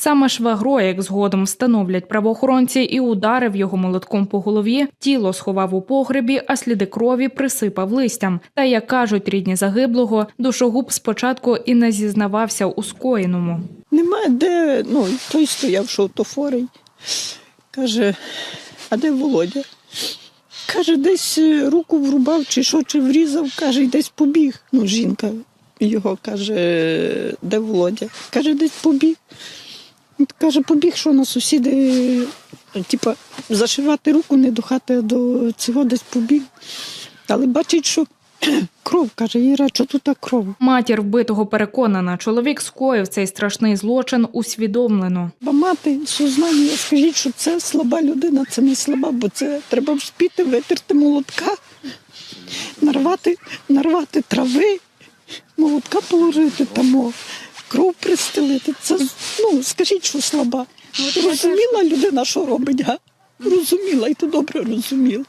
Саме швагро, як згодом встановлять правоохоронці, і ударив його молотком по голові, тіло сховав у погребі, а сліди крові присипав листям. Та як кажуть рідні загиблого, душогуб спочатку і не зізнавався у скоєному. Немає де, ну, той стояв, що то. Каже, а де Володя? Каже, десь е, руку врубав, чи що, чи врізав, каже, і десь побіг. Ну, жінка його каже, де Володя? Каже, десь побіг. Каже, побіг, що на сусіди, е, типа, зашивати руку не до хати, а до цього десь побіг. Але бачить, що кров, каже, Іра, що тут кров? Матір вбитого переконана, чоловік скоїв цей страшний злочин усвідомлено. Бо мати сознання, скажіть, що це слаба людина, це не слаба, бо це треба вспіти витерти молотка, нарвати, нарвати трави, молотка положити там, кров пристелити. Це ну скажіть, що слаба. Розуміла людина, що робить, га? Розуміла, і то добре розуміла.